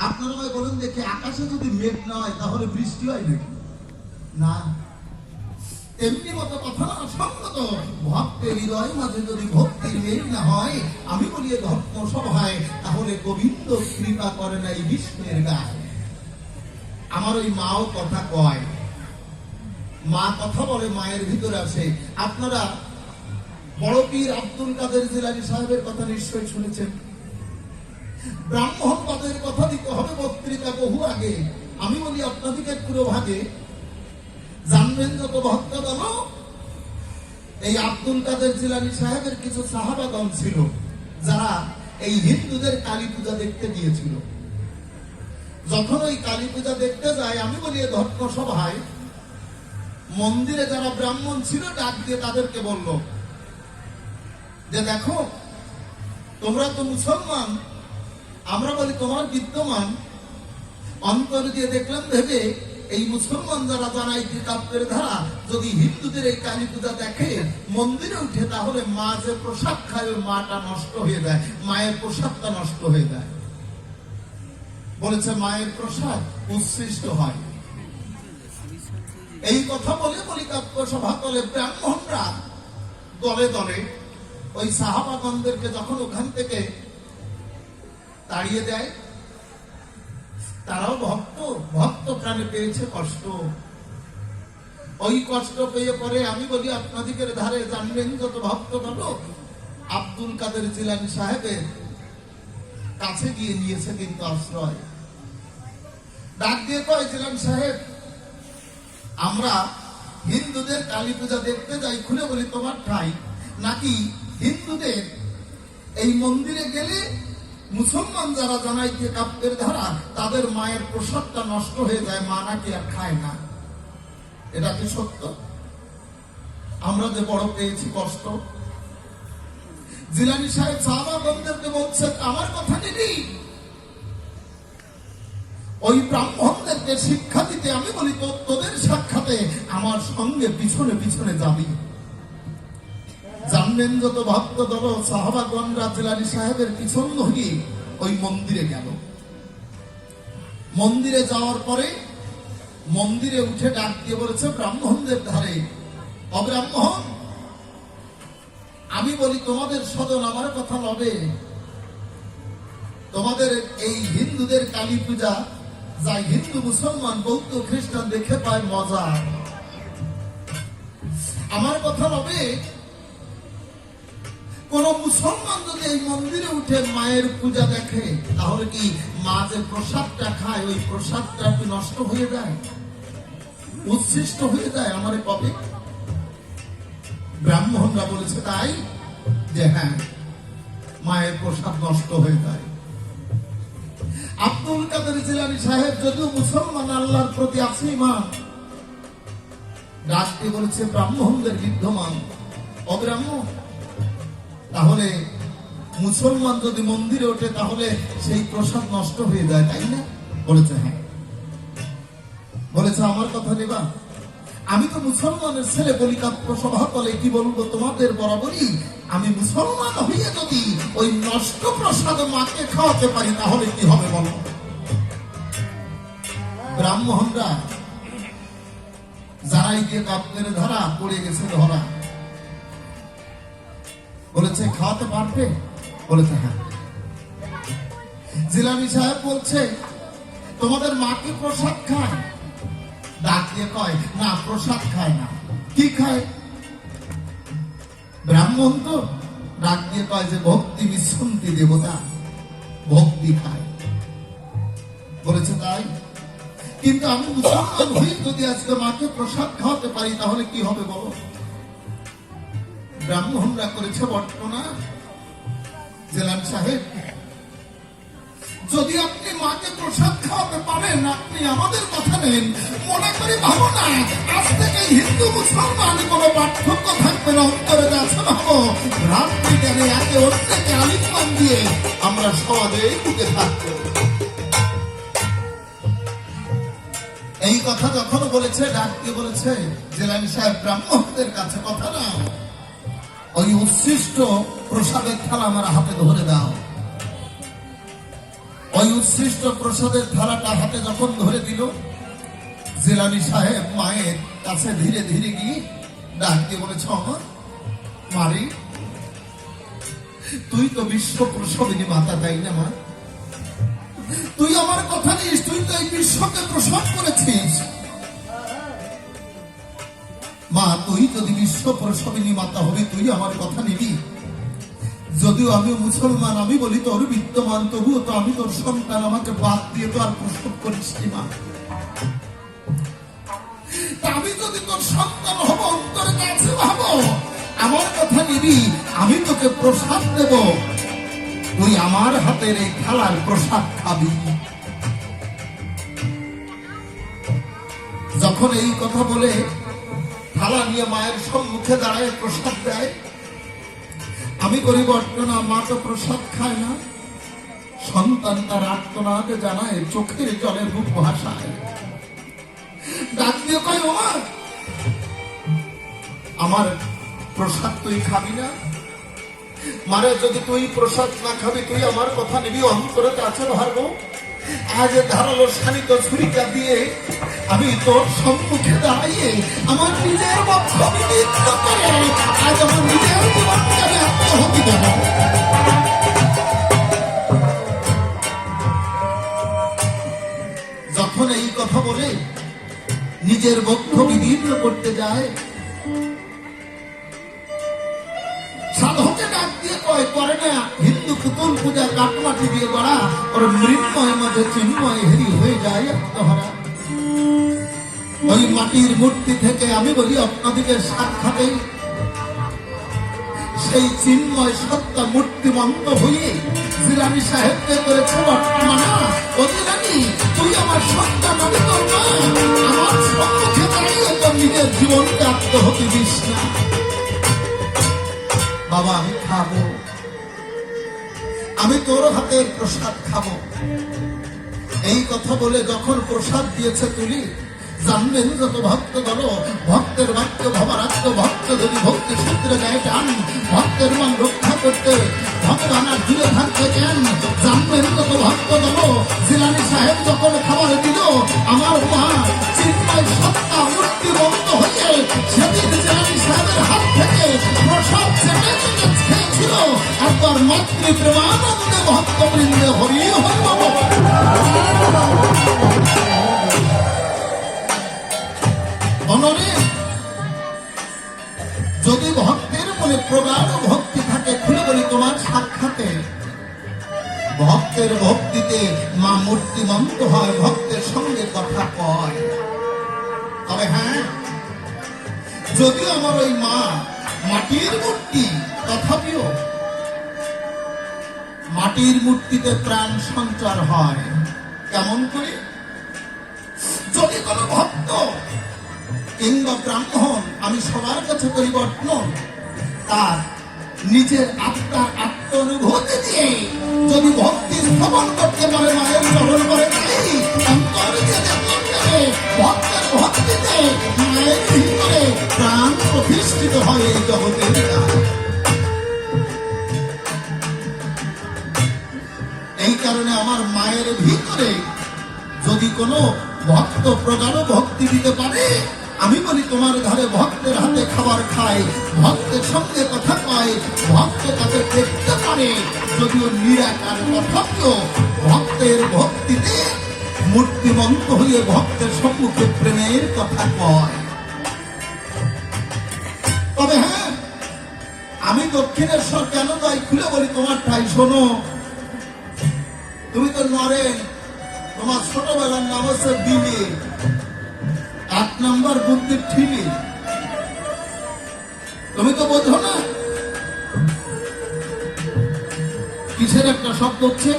আপনারা আমায় বলুন দেখি আকাশে যদি মেঘ না হয় তাহলে বৃষ্টি হয় নাকি? না। এমনি মতো কথা না সঙ্গত ভক্তের হৃদয় মাঝে যদি ভক্তির মেঘ না হয়, আমি বলি ধর্ম সভায় তাহলে গোবিন্দ কৃপা করে না এই বিষ্ণুর গায়ে। আমার ওই মাও কথা কয়। মা কথা বলে, মায়ের ভিতরে আসে। আপনারা বড় পীর আব্দুল কাদের জিলানি সাহেবের কথা নিশ্চয়ই শুনেছেন। ব্রাহ্মণ পদের কথা দিতে হবে বক্তৃতা বহু আগে। আমি বলি আপনাদিকে পুরো ভাগে। জানবেন যত ভক্ত এই আব্দুল কাদের জিলানি সাহেবের কিছু ছিল, যারা এই হিন্দুদের কালী পূজা দেখতে গিয়েছিল। যখন ওই কালী পূজা দেখতে যায়, আমি বলি ধর্ম সভায় মন্দিরে যারা ব্রাহ্মণ ছিল, ডাক দিয়ে তাদেরকে বলল, যে দেখো, তোমরা তো মুসলমান আমরা বলি, তোমার বিদ্যমান অন্তর দিয়ে দেখলাম ভেবে এই মুসলমান যারা যারা এই ধারা, যদি হিন্দুদের এই কালী পূজা দেখে, মন্দিরে উঠে, তাহলে মা যে প্রসাদ খায় মাটা নষ্ট হয়ে যায়, মায়ের প্রসাদটা নষ্ট হয়ে যায়। বলেছে, মায়ের প্রসাদ উৎসৃষ্ট হয়। এই কথা বলে বলি, কাব্য সভা তলে ব্রাহ্মণরা দলে দলে ওই সাহাবাগণদেরকে যখন ওখান থেকে তাড়িয়ে দেয়। তারাও ভক্ত ভক্ত প্রাণে পেয়েছে কষ্ট। ওই কষ্ট পেয়ে পরে আমি বলি আপনাদিকের ধারে জানবেন যত ভক্ত হলো আব্দুল কাদের জিলানি সাহেবের কাছে গিয়ে নিয়েছে কিন্তু আশ্রয়। ডাক দিয়ে কয়, জিলান সাহেব, আমরা হিন্দুদের কালী পূজা দেখতে যাই, খুলে বলি, তোমার ঠাই? নাকি হিন্দুদের এই মন্দিরে গেলে মুসলমান যারা জানাইতে কাব্যের ধারা, তাদের মায়ের প্রসাদটা নষ্ট হয়ে যায়, মা নাকি আর খায় না। এটা কি সত্য? আমরা যে বড় পেয়েছি কষ্ট। জিলানি সাহেব সাহাবাগণদেরকে বলছেন, আমার কথা নিবি ওই ব্রাহ্মণদেরকে শিক্ষা দিতে আমি বলি, তো তোদের সাক্ষাতে আমার সঙ্গে পিছনে পিছনে যাবি। জানবেন যত ভক্ত দল সাহাবাগণ রাজলানি সাহেবের পিছন ধরি ওই মন্দিরে গেল। মন্দিরে যাওয়ার পরে মন্দিরে উঠে ডাক দিয়ে বলেছে, ব্রাহ্মণদের ধারে। অব্রাহ্মণ আমি বলি, তোমাদের সদন আমার কথা লবে। তোমাদের এই হিন্দুদের কালী পূজা যা হিন্দু, মুসলমান, বৌদ্ধ, খ্রিস্টান দেখে পায় মজা। আমার কথা হবে কোন মুসলমান যদি এই মন্দিরে উঠে মায়ের পূজা দেখে, তাহলে কি মা যে প্রসাদটা খায়, ওই প্রসাদটা কি নষ্ট হয়ে যায়? উচ্ছিষ্ট হয়ে যায় আমার কবে ব্রাহ্মণরা বলেছে তাই, যে হ্যাঁ মায়ের প্রসাদ নষ্ট হয়ে যায়। আব্দুল কাদের জিলানি সাহেব, যদিও মুসলমান, আল্লাহর প্রতি আছে ইমান রাষ্ট্রে বলেছে ব্রাহ্মণদের বিদ্যমান। অব্রাহ্মণ তাহলে মুসলমান যদি মন্দিরে ওঠে, তাহলে সেই প্রসাদ নষ্ট হয়ে যায়, তাই না? বলেছে হ্যাঁ। বলেছে, আমার কথা নেবা? আমি তো মুসলমানের ছেলে বলি সভা কি বলব তোমাদের বরাবরই? আমি মুসলমান হইয়ে যদি ওই নষ্ট প্রসাদ মাকে খাওয়াতে পারি, তাহলে কি হবে বলো? ব্রাহ্মণরা যারাই গিয়ে কাব্যের ধারা পড়ে গেছে ধরা বলেছে, খাওয়াতে পারবে? বলেছে হ্যাঁ। জিলানি সাহেব বলছে, তোমাদের মাকে প্রসাদ খায়? ডাক দিয়ে কয়, না, প্রসাদ খায় না। কি খায়? ব্রাহ্মণ তো ডাক দিয়ে কয় যে, ভক্তি বিশ্বন্তি দেবতা, ভক্তি খায়। বলেছে, তাই? কিন্তু আমি মুসলমান হই, যদি আজকে মাকে প্রসাদ খাওয়াতে পারি, তাহলে কি হবে বলো? ব্রাহ্মণরা করেছে বর্তনা জেলান সাহেব, যদি আপনি মাকে প্রসাদ খাওয়াতে পারেন, আপনি আমাদের কথা নেন। মনে করি ভাবো না আজ থেকে হিন্দু মুসলমান কোনো পার্থক্য থাকবে না। অন্তরে যাচ্ছে ভাবো রাত্রি জ্ঞানে একে অন্যকে আলিঙ্গন দিয়ে আমরা সমাজে ঢুকে থাকব। এই কথা যখন বলেছে, ডাক দিয়ে বলেছে জেলানি সাহেব, ব্রাহ্মণদের কাছে কথা না ওই উচ্ছিষ্ট প্রসাদের থালা আমার হাতে ধরে দাও। ওই উৎসৃষ্ট প্রসাদের থালাটা হাতে যখন ধরে দিল, জিলানি সাহেব মায়ের কাছে ধীরে ধীরে গিয়ে ডাক দিয়ে বলেছ আমার মারি, তুই তো বিশ্ব প্রসবিনী মাতা, তাই না, মা? তুই আমার কথা নিস তুই তো এই বিশ্বকে প্রসব করেছিস। মা, তুই যদি বিশ্ব প্রসবিনী মাতা হবি, তুই আমার কথা নিবি? যদিও আমি মুসলমান, আমি বলি তোর বিদ্যমান, তবুও তো আমি তোর সন্তান, আমাকে বাদ দিয়ে তো আর প্রসব করিস মা। আমি যদি তোর সন্তান হব অন্তরের কাছে ভাবো, আমার কথা নিবি, আমি তোকে প্রসাদ দেব। তুই আমার হাতের এই থালার প্রসাদ খাবি। যখন এই কথা বলে থালা নিয়ে মায়ের সম্মুখে দাঁড়ায়, প্রসাদ দেয়। আমি করি বর্তনা মা তো প্রসাদ খায় না। সন্তান তার আত্মনাদ জানায়, চোখের জলে রূপ ভাষায় ডাক দিয়ে কয় ও আমার প্রসাদ তুই খাবি না? মানে যদি তুই প্রসাদ না খাবি, তুই আমার কথা নিবি, অন্তরে কাছে ভারবো। আজ ধারালো শানিত ছুরিকা দিয়ে আমি তোর সম্মুখে দাঁড়িয়ে আমার নিজের আজ আমার নিজের আমি আত্মহতি দেব যখন এই কথা বলে নিজের বক্ষ বিদীর্ণ করতে যায় সাধকে ডাক দিয়ে কয়, করে না পুতুল পূজা কাটমাটি দিয়ে গড়া, ওর মৃন্ময় মাঝে চিন্ময় হেরি হয়ে যায় আত্মহারা ওই মাটির মূর্তি থেকে আমি বলি আপনাদিকে সাক্ষাতে সেই চিন্ময় সত্য মূর্তিমন্ত হয়ে জিরানি সাহেবকে করেছে বর্তমানা ও জিরানি তুই আমার সন্তান আমি তোর আমার সম্মুখে দাঁড়িয়ে নিজের জীবনকে আত্মহতি দিস না। বাবা, আমি খাব। আমি তোর হাতের প্রসাদ খাব। এই কথা বলে যখন প্রসাদ দিয়েছে তুলি, জানবেন যত ভক্ত দল ভক্তের বাক্য ভবারাক্য ভক্ত যদি ভক্তি সূত্রে গায়ে টান, ভক্তের মন রক্ষা করতে ভগবান আর দূরে থাকতে জানবেন কত ভক্ত দল জিলানি সাহেব যখন খাবার দিল, আমার মা চিন্তায় সত্তা মূর্তি হয়ে সেদিন জিলানি সাহেবের হাত থেকে প্রসাদ চেপে চেপে একবার মাতৃ প্রেমানন্দে ভক্তবৃন্দে হরি হরি যদি ভক্তের মনে প্রগাঢ় ভক্তি থাকে, খুলে বলি তোমার সাক্ষাতে। ভক্তের ভক্তিতে মা মূর্তিমন্ত হয়, ভক্তের সঙ্গে কথা কয়। তবে হ্যাঁ যদিও আমার ওই মা মাটির মূর্তি তথাপিও মাটির মূর্তিতে প্রাণ সঞ্চার হয়। কেমন করে? যদি কোনো ভক্ত কিংবা ব্রাহ্মণ আমি সবার কাছে পরিবর্তন, তার নিজের আত্মার আত্ম অনুভূতি দিয়ে যদি ভক্তি স্থাপন করতে পারে, মায়ের গ্রহণ করে ভক্তের ভক্তিতে মায়ের ভিতরে প্রাণ প্রতিষ্ঠিত হয় এই জগতের কারণে আমার মায়ের ভিতরে যদি কোনো ভক্ত প্রগাঢ় ভক্তি দিতে পারে, আমি বলি তোমার ঘরে ভক্তের হাতে খাবার খায়, ভক্তের সঙ্গে কথা কয়, ভক্ত তাকে দেখতে পারে, যদিও নিরাকার তথাপিও ভক্তের ভক্তিতে মূর্তিমন্ত হয়ে ভক্তের সম্মুখে প্রেমের কথা কয়। তবে হ্যাঁ আমি দক্ষিণেশ্বর কেন তাই খুলে বলি তোমার ঠাই শোনো। তুমি তো নরেন, তোমার ছোটবেলার নাম হচ্ছে বিলি। এক নম্বর বুদ্ধির ঠিলি। তুমি তো বোঝো না? কিসের একটা শব্দ হচ্ছে?